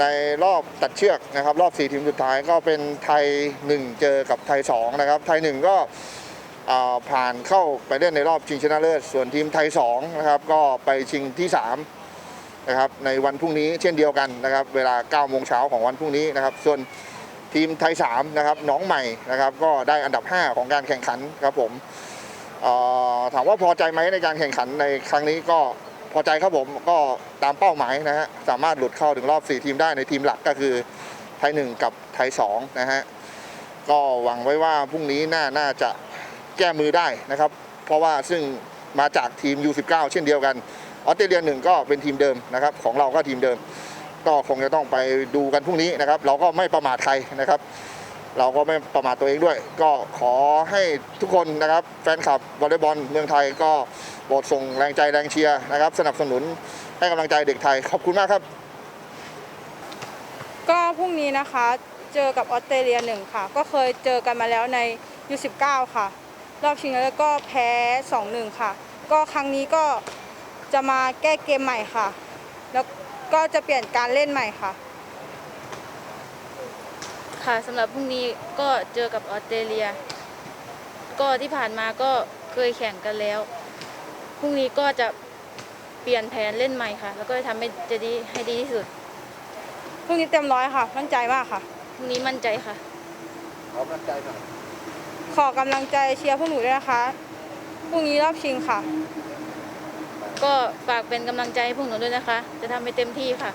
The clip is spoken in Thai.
ในรอบตัดเชือกนะครับ รอบ 4 ทีมสุดท้ายก็เป็นไทย 1 เจอกับไทย 2 นะครับ ไทย 1 ก็ผ่านเข้าไปเล่นในรอบชิงชนะเลิศ ส่วนทีมไทย 2 นะครับ ก็ไปชิงที่ 3 นะครับ ในวันพรุ่งนี้เช่นเดียวกันนะครับ เวลา 9 โมงเช้าของวันพรุ่งนี้นะครับ ส่วนทีมไทย 3 นะครับ น้องใหม่นะครับ ก็ได้อันดับ 5 ของการแข่งขันครับผมถามว่าพอใจไหมในการแข่งขันในครั้งนี้ก็ พอใจครับผมก็ตามเป้าหมายนะฮะสามารถหลุดเข้าถึงรอบ 4 ทีมได้ในทีมหลักก็คือไทย 1 กับไทย 2 นะฮะ ก็หวังไว้ว่าพรุ่งนี้น่าน่าจะแก้มือได้นะครับ เพราะว่าซึ่งมาจากทีม U19 เช่นเดียวกันออสเตรเลียหนึ่งก็เป็นทีมเดิมนะครับ ของเราก็ทีมเดิม ก็คงจะต้องไปดูกันพรุ่งนี้นะครับ เราก็ไม่ประมาทใครนะครับ เราก็ไม่ประมาทตัวเองด้วย ก็ขอให้ทุกคนนะครับ แฟนคลับวอลเลย์บอลเมืองไทยก็โปรดส่งแรงใจแรงเชียร์นะครับ สนับสนุนให้กำลังใจเด็กไทย ขอบคุณมากครับ ก็พรุ่งนี้นะคะ เจอกับออสเตรเลียหนึ่งค่ะ ก็เคยเจอกันมาแล้วใน U19 ค่ะ รอบชิงแล้วก็แพ้ 2-1 ค่ะ ก็ครั้งนี้ก็จะมาแก้เกมใหม่ค่ะ แล้วก็จะเปลี่ยนการเล่นใหม่ค่ะ ค่ะสำหรับพรุ่งนี้ก็เจอกับออสเตรเลีย ก็ที่ผ่านมาก็เคยแข่งกันแล้วพรุ่งนี้ก็จะเปลี่ยนแผนเล่นใหม่ค่ะ แล้วก็จะทำให้จะดีให้ดีที่สุดพรุ่งนี้เต็มร้อยค่ะ มั่นใจมากค่ะ พรุ่งนี้มั่นใจค่ะ ขอกำลังใจหน่อยขอกำลังใจเชียร์พวกหนูด้วยนะคะพรุ่งนี้รอบชิงค่ะ ก็ฝากเป็นกำลังใจให้พวกหนูด้วยนะคะ จะทำให้เต็มที่ค่ะ